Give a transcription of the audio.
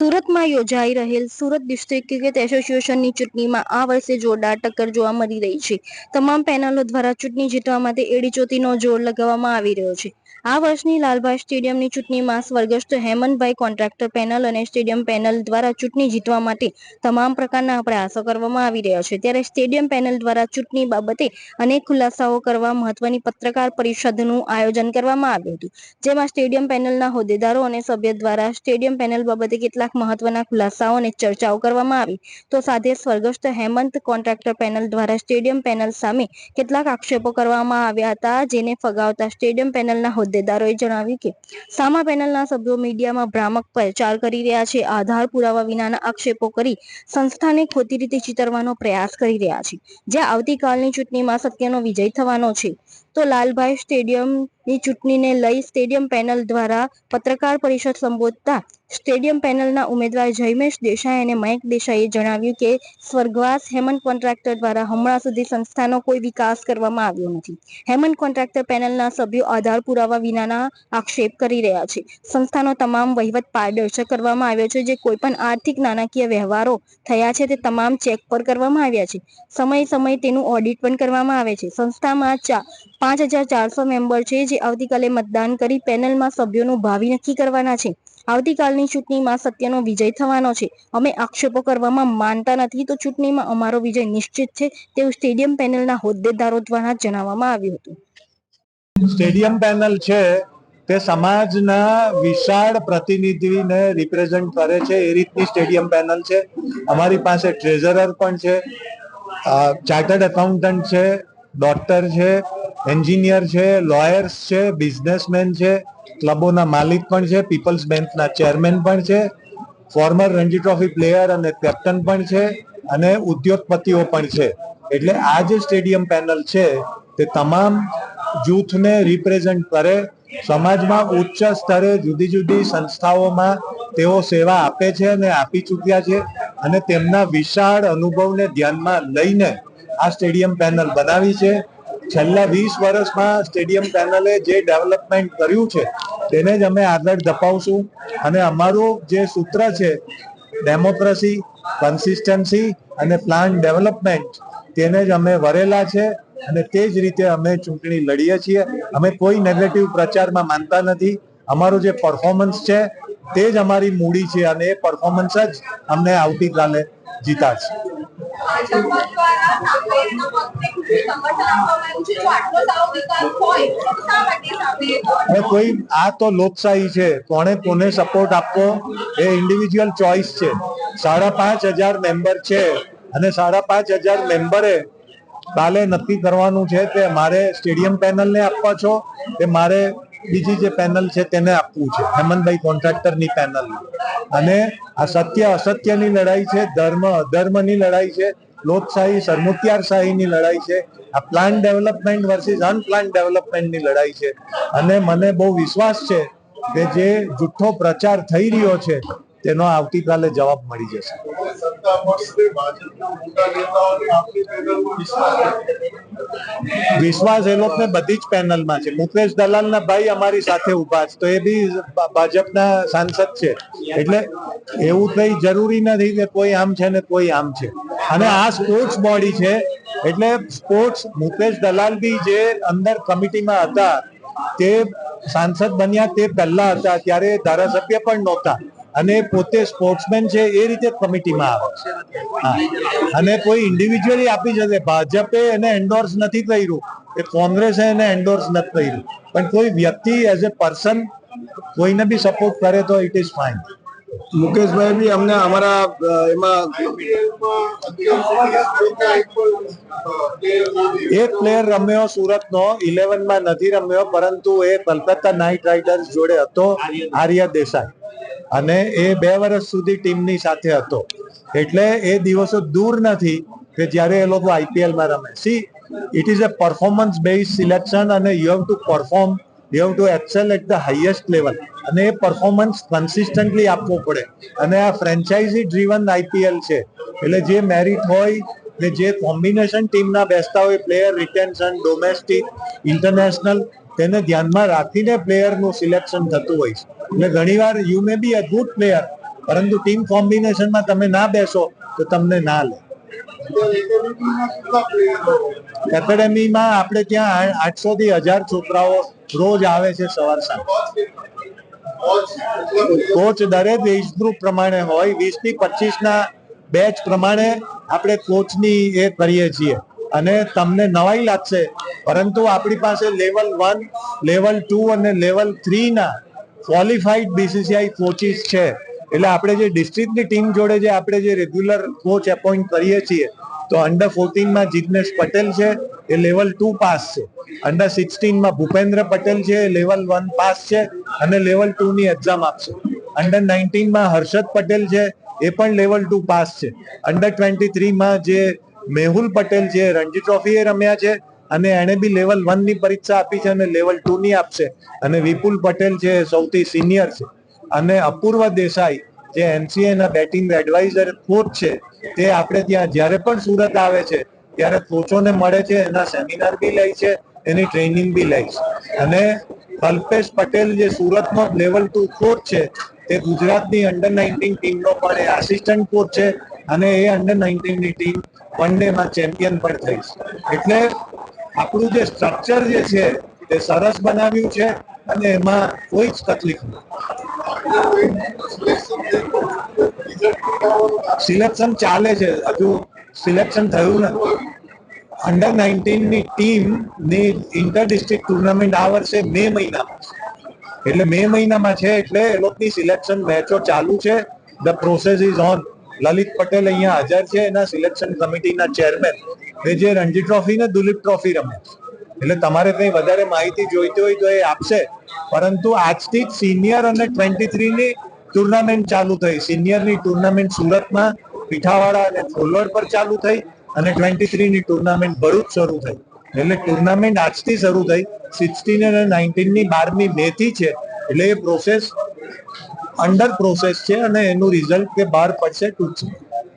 સુરતમાં યોજાઈ રહેલ સુરત ડિસ્ટ્રિક્ટ ક્રિકેટ એસોસિએશનની ચૂંટણીમાં આ વર્ષે જોરદાર ટક્કર જોવા મળી રહી છે. તમામ પેનલો દ્વારા ચૂંટણી જીતવા માટે એડીચોટીનો જોર લગાવવામાં આવી રહ્યો છે. આ વર્ષની લાલભાઈ સ્ટેડિયમની ચૂંટણીમાં સ્વર્ગસ્થ હેમંતભાઈ કોન્ટ્રાક્ટર પેનલ અને સ્ટેડિયમ પેનલ દ્વારા ચૂંટણી જીતવા માટે તમામ પ્રકારના પ્રયાસો કરવામાં આવી રહ્યા છે. ત્યારે સ્ટેડિયમ પેનલ દ્વારા ચૂંટણી બાબતે અનેક ખુલાસાઓ કરવા મહત્વની પત્રકાર પરિષદનું આયોજન કરવામાં આવ્યું હતું. જેમાં સ્ટેડિયમ પેનલના હોદ્દેદારો અને સભ્ય દ્વારા સ્ટેડિયમ પેનલ બાબતે કેટલાક મહત્વના ખુલાસાઓ અને ચર્ચાઓ કરવામાં આવી. તો સાથે સ્વર્ગસ્થ હેમંત કોન્ટ્રાક્ટર પેનલ દ્વારા સ્ટેડિયમ પેનલ સામે કેટલાક આક્ષેપો કરવામાં આવ્યા હતા, જેને ફગાવતા સ્ટેડિયમ પેનલના હોદ્દેદારોએ જણાવ્યું કે, સામા પેનલના સભ્યો મીડિયામાં ભ્રામક પ્રચાર કરી રહ્યા છે, આધાર પુરાવા વિનાના આક્ષેપો કરી સંસ્થાને ખોટી રીતે ચિતરવાનો પ્રયાસ કરી રહ્યા છે. જ્યાં આવતીકાલની ચૂંટણીમાં સત્યનો વિજય થવાનો છે. તો લાલભાઈ સ્ટેડિયમની ચૂંટણીને લઈ સ્ટેડિયમ પેનલ દ્વારા પત્રકાર પરિષદ સંબોધતા સ્ટેડિયમ પેનલના ઉમેદવાર જયમેશ દેસાઈ અને મયંક દેસાઈએ જણાવ્યું કે સ્વર્ગવાસ હેમંત કોન્ટ્રાક્ટર દ્વારા હમણાં સુધી સંસ્થાનો કોઈ વિકાસ કરવામાં આવ્યો નથી. હેમંત કોન્ટ્રાક્ટર પેનલના સભ્યો આધાર પુરાવા વિનાના આક્ષેપ કરી રહ્યા છે. સંસ્થાનો તમામ વહીવટ પારદર્શક કરવામાં આવ્યો છે. જે કોઈ પણ આર્થિક નાણાકીય વ્યવહારો થયા છે તે તમામ ચેક પર કરવામાં આવ્યા છે. સમય સમય તેનું ઓડિટ પણ કરવામાં આવે છે. સંસ્થામાં ચા પાંચ હજાર ચારસો મેમ્બર છે જે આવતીકાલે મતદાન કરી પેનલમાં સભ્યોનું ભાવિ નક્કી કરવાના છે. આવતીકાલની ચૂંટણીમાં સત્યનો વિજય થવાનો છે. અમે આક્ષેપો કરવામાં માનતા નથી, તો ચૂંટણીમાં અમારો વિજય નિશ્ચિત છે તેવું સ્ટેડિયમ પેનલના હોદ્દેદારો દ્વારા જણાવવામાં આવ્યું હતું. સ્ટેડિયમ પેનલ છે, તે સમાજના વિશાળ પ્રતિનિધિને રિપ્રેઝેન્ટ કરે છે, એ રીતની સ્ટેડિયમ પેનલ છે. અમારી પાસે ટ્રેઝરર પણ છે ચાર્ટર્ડ એકાઉન્ટન્ટ છે ડોક્ટર છે એન્જિનિયર છે, લોયર્સ છે, બિઝનેસમેન છે, ક્લબોના માલિક પણ છે, પીપલ્સ બેંકના ચેરમેન પણ છે, ફોર્મર રણજી ટ્રોફી પ્લેયર અને કેપ્ટન પણ છે અને ઉદ્યોગપતિઓ પણ છે. એટલે આ જે સ્ટેડિયમ પેનલ છે, તે તમામ જૂથને રિપ્રેઝેન્ટ કરે. સમાજમાં ઉચ્ચ સ્તરે જુદી જુદી સંસ્થાઓમાં તેઓ સેવા આપે છે અને આપી ચૂક્યા છે અને તેમના વિશાળ અનુભવને ધ્યાનમાં લઈને આ સ્ટેડિયમ પેનલ બનાવી છે. છેલ્લા વીસ વર્ષમાં સ્ટેડિયમ પેનલે જે ડેવલપમેન્ટ કર્યું છે, તેને જ અમે આગળ ધપાવશું. અને અમારું જે સૂત્ર છે, ડેમોક્રેસી, કન્સિસ્ટન્સી અને પ્લાન ડેવલપમેન્ટ, તેને જ અમે વરેલા છે અને તે જ રીતે અમે ચૂંટણી લડીએ છીએ. અમે કોઈ નેગેટિવ પ્રચારમાં માનતા નથી. અમારું જે પરફોર્મન્સ છે, તે જ અમારી મૂડી છે અને એ પરફોર્મન્સ જ અમને આવતીકાલે જીતાડશે. હવે કોઈ આ તો લોકશાહી છે. કોણે કોને સપોર્ટ આપવો એ ઇન્ડિવિજ્યુઅલ ચોઇસ છે. સાડા પાંચ હજાર મેમ્બર છે અને સાડા પાંચ હજાર મેમ્બરે કાલે નક્કી કરવાનું છે કે મારે સ્ટેડિયમ પેનલને આપવા છો, કે મારે બીજી જે પેનલ છે તેને આપવું છે. હેમંતભાઈ કોન્ટ્રાક્ટરની પેનલ અને આ સત્ય, અસત્યની લડાઈ છે, ધર્મ, અધર્મની લડાઈ છે, લોકશાહી સરમુખત્યારશાહીની લડાઈ છે, આ પ્લાન ડેવલપમેન્ટ વર્સિસ અનપ્લાન ડેવલપમેન્ટની લડાઈ છે. અને મને બહુ વિશ્વાસ છે કે જે જુઠ્ઠો પ્રચાર થઈ રહ્યો છે તેનો આવતીકાલે જવાબ મળી જશે. વિશ્વાસ એ લોકોને બધી જ પેનલમાં છે. મુકેશ દલાલના ભાઈ અમારી સાથે ઊભા છે. તો એ બી ભાજપના સાંસદ છે. એટલે એવું કઈ જરૂરી નથી કે કોઈ આમ છે ને કોઈ આમ છે. અને આ સ્પોર્ટ્સ બોડી છે. એટલે સ્પોર્ટ્સ મુકેશ દલાલ બી જે અંદર કમિટીમાં હતા, તે સાંસદ બન્યા તે પહેલા હતા. ત્યારે ધારાસભ્ય પણ નહોતા. અને પોતે સ્પોર્ટ્સમેન છે, એ રીતે કમિટીમાં આવે. અને કોઈ ઇન્ડિવિજ્યુઅલી આપી જશે ભાજપે એને એન્ડોર્સ નથી કર્યું. કે કોંગ્રેસે એને એન્ડોર્સ નથી કર્યું. પણ કોઈ વ્યક્તિ એઝ એ પર્સન કોઈને બી સપોર્ટ કરે તો ઇટ ઇઝ ફાઇન મુકેશભાઈ બી અમને અમારા એમાં એક પ્લેયર રમ્યો સુરતનો ઇલેવનમાં નથી રમ્યો, પરંતુ એ કલકત્તા નાઇટ રાઇડર્સ જોડે હતો આર્ય દેસાઈ. અને એ બે વર્ષ સુધી ટીમની સાથે હતો. એટલે એ દિવસો દૂર નથી કે જ્યારે એ લોકો આઈપીએલમાં રમે. See it is a performance base selection અને you have to perform you have to excel at the highest level અને એ પરફોર્મન્સ કન્સિસ્ટન્ટલી આપવો પડે. અને આ ફ્રેન્ચાઇઝી ડ્રીવન આઈપીએલ છે. એટલે જે મેરિટ હોય કે જે કોમ્બિનેશન ટીમના બેસતા હોય પ્લેયર રિટેન્શન ડોમેસ્ટિક ઇન્ટરનેશનલ તેને ધ્યાનમાં રાખીને પ્લેયરનું સિલેક્શન થતું હોય છે. એટલે ઘણીવાર you may be a good player પરંતુ ટીમ કોમ્બિનેશનમાં તમે ના બેસો, તો તમને ના લે. એકેડેમીમાં આપણે ત્યાં આઠસો થી હજાર છોકરાઓ રોજ આવે છે સવાર સાંજ. કોચ દરેક એજ ગ્રુપ પ્રમાણે હોય વીસથી પચીસ ના બેચ પ્રમાણે આપણે કોચની એ કરીએ છીએ. અને તમને નવાઈ લાગશે, પરંતુ આપણી પાસે લેવલ વન લેવલ ટુ અને લેવલ થ્રી ના ક્વોલિફાઈડ બીસીસીઆઈ કોચિસ છે. એટલે આપણે જે ડિસ્ટ્રિક્ટની ટીમ જોડે જે આપણે જે રેગ્યુલર કોચ એપોઇન્ટ કરીએ છીએ તો અંડર ફોર્ટીનમાં જિગ્નેશ પટેલ છે, એ લેવલ ટુ પાસ છે. અંડર સિક્સટીનમાં ભૂપેન્દ્ર પટેલ છે, એ લેવલ વન પાસ છે, અને લેવલ ટુ ની એક્ઝામ આપશે. અંડર નાઇન્ટીનમાં હર્ષદ પટેલ છે, એ પણ લેવલ ટુ પાસ છે. અંડર ટ્વેન્ટી થ્રીમાં જે મેહુલ પટેલ છે રણજી ટ્રોફી એ રમ્યા છે, અને એણે બી લેવલ વનની પરીક્ષા આપી છે અને લેવલ ટુ ની આપશે. અને વિપુલ પટેલ છે સૌથી સિનિયર છે. અને અપૂર્વ દેસાઈ જે એનસીએ ના બેટિંગ એડવાઇઝર કોચ છે, તે આપણે ત્યાં જ્યારે પણ સુરત આવે છે, ત્યારે કોચોને મળે છે, એના સેમિનાર બી લે છે, એની ટ્રેનિંગ બી લે છે. અને કલ્પેશ પટેલ જે સુરતનો લેવલ ટુ કોચ છે, તે ગુજરાતની અંડર નાઇન્ટીન ટીમનો પણ એ આસિસ્ટન્ટ કોચ છે અને એ અંડર નાઇન્ટીનની ટીમ વન ડેમાં ચેમ્પિયન પણ થઈ છે. એટલે આપણું જે સ્ટ્રક્ચર જે છે, તે સરસ બનાવ્યું છે અને એમાં કોઈ જ તકલીફ નથી. સિલેક્શન ચાલે છે. હજુ સિલેક્શન થયું નથી. અંડર નાઇન્ટીનની ટીમની ઇન્ટર ડિસ્ટ્રિક્ટ ટુર્નામેન્ટ આ વર્ષે મે મહિનામાં. એટલે મે મહિનામાં છે એટલે એ લોકોની સિલેક્શન મેચો ચાલુ છે. The process is on Lalit Patel અહીંયા હાજર છે. એના સિલેક્શન કમિટીના ચેરમેન જે રણજી ટ્રોફી ને દુલીપ ટ્રોફી રમે છે. એટલે તમારે કંઈ વધારે માહિતી જોઈતી હોય તો એ આપશે. પરંતુ આજથી જ સિનિયર અને ટ્વેન્ટી થ્રી ની ટુર્નામેન્ટ ચાલુ થઈ. સિનિયરની ટુર્નામેન્ટ સુરતમાં, પીઠાવાડા અને ફોલોડ પર ચાલુ થઈ અને ટ્વેન્ટી થ્રી ની ટુર્નામેન્ટ ભરૂચ શરૂ થઈ. એટલે ટુર્નામેન્ટ આજથી શરૂ થઈ. સિક્સટીન અને નાઇન્ટીનની બારમી મે થી છે. એટલે એ પ્રોસેસ અંડર પ્રોસેસ છે અને એનું રિઝલ્ટ કે બહાર પડશે ટૂંક